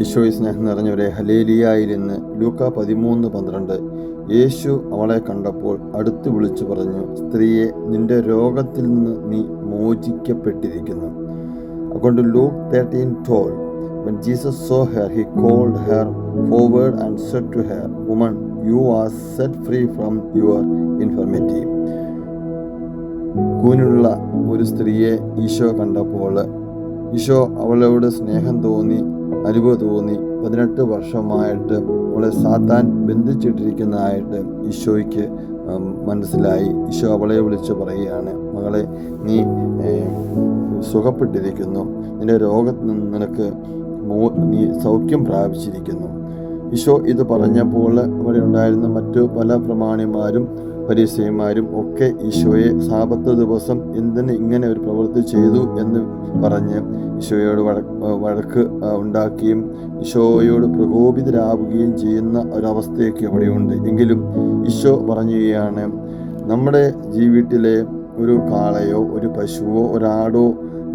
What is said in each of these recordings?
ഈശോയി സ്നേഹം നിറഞ്ഞവരെ ഹലേലിയായിൽ ലൂക്ക പതിമൂന്ന് പന്ത്രണ്ട് യേശു അവളെ കണ്ടപ്പോൾ അടുത്ത് വിളിച്ചു പറഞ്ഞു സ്ത്രീയെ നിന്റെ രോഗത്തിൽ നിന്ന് നീ മോചിക്കപ്പെട്ടിരിക്കുന്നു അതുകൊണ്ട് Luke thirteen twelve When Jesus saw her, he called her forward and said to her, Woman, you are set free from your infirmity. കൂനുള്ള ഒരു സ്ത്രീയെ ഈശോ കണ്ടപ്പോൾ ഈശോ അവളോട് സ്നേഹം തോന്നി അലിവ് തോന്നി. പതിനെട്ട് വർഷമായിട്ട് അവളെ സാത്താൻ ബന്ധിച്ചിട്ടിരിക്കുന്നതായിട്ട് ഈശോയ്ക്ക് മനസ്സിലായി. ഈശോ അവളെ വിളിച്ച് പറയുകയാണ് മകളെ നീ സുഖപ്പെട്ടിരിക്കുന്നു. നിന്റെ രോഗത്തിൽ നിന്ന് നിനക്ക് നീ സൗഖ്യം പ്രാപിച്ചിരിക്കുന്നു. ഈശോ ഇത് പറഞ്ഞപ്പോൾ അവിടെ ഉണ്ടായിരുന്ന മറ്റു പല പ്രമാണിമാരും പരീക്ഷയന്മാരും ഒക്കെ ഈശോയെ സാപത്ത് ദിവസം എന്തിന് ഇങ്ങനെ ഒരു പ്രവൃത്തി ചെയ്തു എന്ന് പറഞ്ഞ് ഈശോയോട് വഴക്ക് ഉണ്ടാക്കുകയും ഈശോയോട് പ്രകോപിതരാവുകയും ചെയ്യുന്ന ഒരവസ്ഥയൊക്കെ അവിടെയുണ്ട്. എങ്കിലും ഈശോ പറഞ്ഞുകയാണ് നമ്മുടെ ജീവിട്ടിലെ ഒരു കാളയോ ഒരു പശുവോ ഒരാടോ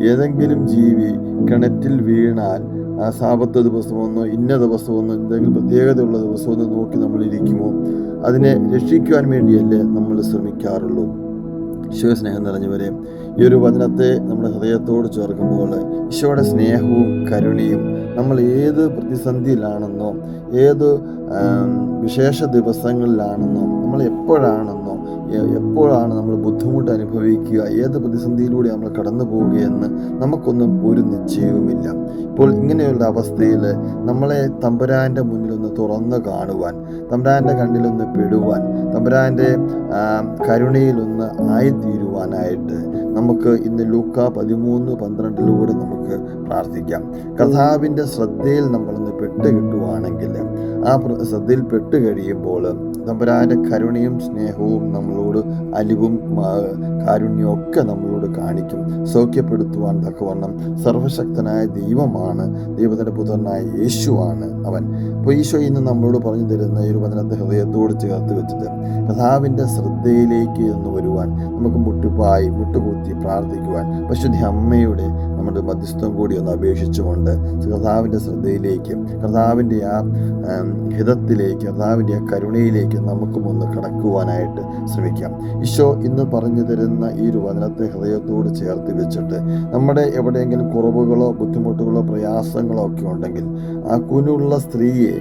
ഏതെങ്കിലും ജീവി കിണറ്റിൽ വീണാൽ ആ സാപത്ത് ദിവസമൊന്നോ ഇന്ന ദിവസമൊന്നോ എന്തെങ്കിലും പ്രത്യേകതയുള്ള ദിവസമൊന്നോ നോക്കി നമ്മൾ ഇരിക്കുമോ? അതിനെ രക്ഷിക്കുവാൻ വേണ്ടിയല്ലേ നമ്മൾ ശ്രമിക്കാറുള്ളൂ. ഈശോസ്നേഹം നിറഞ്ഞവരെ ഈ ഒരു വചനത്തെ നമ്മുടെ ഹൃദയത്തോട് ചേർക്കുമ്പോൾ ഈശോയുടെ സ്നേഹവും കരുണയും നമ്മൾ ഏത് പ്രതിസന്ധിയിലാണെന്നോ ഏത് വിശേഷ ദിവസങ്ങളിലാണെന്നോ നമ്മൾ എപ്പോഴാണെന്നോ എപ്പോഴാണ് നമ്മൾ ബുദ്ധിമുട്ട് അനുഭവിക്കുക? ഏത് പ്രതിസന്ധിയിലൂടെ നമ്മൾ കടന്നു പോവുകയെന്ന് നമുക്കൊന്നും ഒരു നിശ്ചയവുമില്ല. ഇപ്പോൾ ഇങ്ങനെയുള്ള അവസ്ഥയിൽ നമ്മളെ തമ്പുരാന്റെ മുന്നിലൊന്ന് തുറന്ന് കാണുവാൻ തമ്പുരാന്റെ കണ്ണിലൊന്ന് പെടുവാൻ തമ്പുരാന്റെ കരുണയിലൊന്ന് ആയിത്തീരുവാനായിട്ട് നമുക്ക് ഇന്ന് ലൂക്ക പതിമൂന്ന് പന്ത്രണ്ടിലൂടെ നമുക്ക് പ്രാർത്ഥിക്കാം. കഥാവിന്റെ ശ്രദ്ധയിൽ നമ്മളൊന്ന് പെട്ട് കിട്ടുവാണെങ്കിൽ ആ പ്ര- പെട്ട് കഴിയുമ്പോൾ തമ്പുരാന്റെ കരുണയും സ്നേഹവും നമ്മളോട് അലിവും കാരുണ്യവും ഒക്കെ നമ്മളോട് കാണിക്കും. സൗഖ്യപ്പെടുത്തുവാൻ തക്കവണ്ണം സർവശക്തനായ ദൈവമാണ് ദൈവത്തിന്റെ പുത്രനായ യേശുവാണ് അവൻ. അപ്പോൾ ഈശോ ഇന്ന് നമ്മളോട് പറഞ്ഞു തരുന്ന ഈ ഒരു വചനത്തെ ഹൃദയത്തോട് ചേർത്ത് വെച്ചിട്ട് കഥാവിന്റെ ശ്രദ്ധയിലേക്ക് ഒന്ന് വരുവാൻ നമുക്ക് മുട്ടിപ്പായി മുട്ടുകൂത്തി പ്രാർത്ഥിക്കുവാൻ പശുദ്ധി അമ്മയുടെ നമ്മുടെ മധ്യസ്ഥം കൂടി ഒന്ന് അപേക്ഷിച്ചുകൊണ്ട് കർത്താവിന്റെ ശ്രദ്ധയിലേക്ക് കർത്താവിന്റെ ആ ഹിതത്തിലേക്ക് കർത്താവിന്റെ ആ കരുണയിലേക്ക് നമുക്കും ഒന്ന് കടക്കുവാനായിട്ട് ശ്രമിക്കാം. ഈശോ ഇന്ന് പറഞ്ഞു തരുന്ന ഈ ഒരു വചനത്തെ ഹൃദയത്തോട് ചേർത്ത് വെച്ചിട്ട് നമ്മുടെ എവിടെയെങ്കിലും കുറവുകളോ ബുദ്ധിമുട്ടുകളോ പ്രയാസങ്ങളോ ഒക്കെ ഉണ്ടെങ്കിൽ ആ കുനുള്ള സ്ത്രീയെ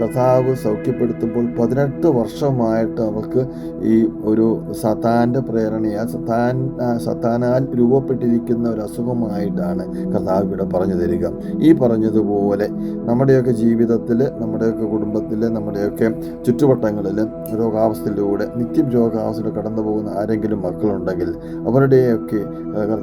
കർത്താവ് സൗഖ്യപ്പെടുത്തുമ്പോൾ പതിനെട്ട് വർഷമായിട്ട് അവൾക്ക് ഈ ഒരു സത്താന്റെ പ്രേരണയാൽ സത്താൻ സത്താനാൽ രൂപപ്പെട്ടിരിക്കുന്ന ഒരു അസുഖമായിട്ടാണ് കർത്താവ് ഇവിടെ പറഞ്ഞു തരിക. ഈ പറഞ്ഞതുപോലെ നമ്മുടെയൊക്കെ ജീവിതത്തിൽ നമ്മുടെയൊക്കെ കുടുംബത്തിൽ നമ്മുടെയൊക്കെ ചുറ്റുവട്ടങ്ങളിൽ രോഗാവസ്ഥയിലൂടെ നിത്യം രോഗാവസ്ഥയിലൂടെ കടന്നു പോകുന്ന ആരെങ്കിലും മക്കളുണ്ടെങ്കിൽ അവരുടെയൊക്കെ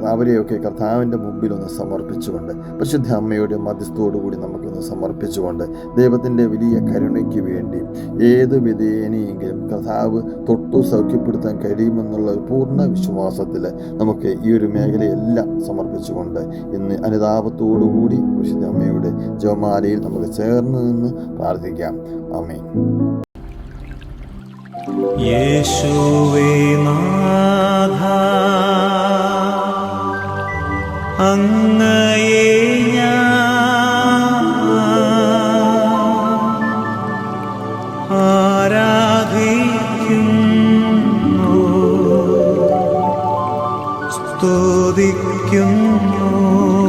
അവരെയൊക്കെ കർത്താവിന്റെ മുമ്പിൽ ഒന്ന് സമർപ്പിച്ചുകൊണ്ട് പരിശുദ്ധ അമ്മയുടെ മധ്യസ്ഥോടുകൂടി നമുക്കൊന്ന് സമർപ്പിച്ചുകൊണ്ട് ദൈവത്തിന്റെ വലിയ കരുണയ്ക്ക് വേണ്ടി ഏത് വിധേനയെങ്കിലും കർത്താവ് തൊട്ടു സൗഖ്യപ്പെടുത്താൻ കഴിയുമെന്നുള്ള ഒരു പൂർണ വിശ്വാസത്തിൽ നമുക്ക് ഈ ഒരു മേഖലയെല്ലാം സമർപ്പിച്ചുകൊണ്ട് ഇന്ന് അനുതാപത്തോടുകൂടി വിശുദ്ധ അമ്മയുടെ ജോമാലയിൽ നമുക്ക് ചേർന്ന് നിന്ന് പ്രാർത്ഥിക്കാം. അമ്മേ യേശുവേ നാഥ അങ്ങയെ ആരാധിക്കുന്നു. സ്തുതിക്കുന്നു 停留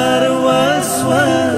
الأنهار وأسوار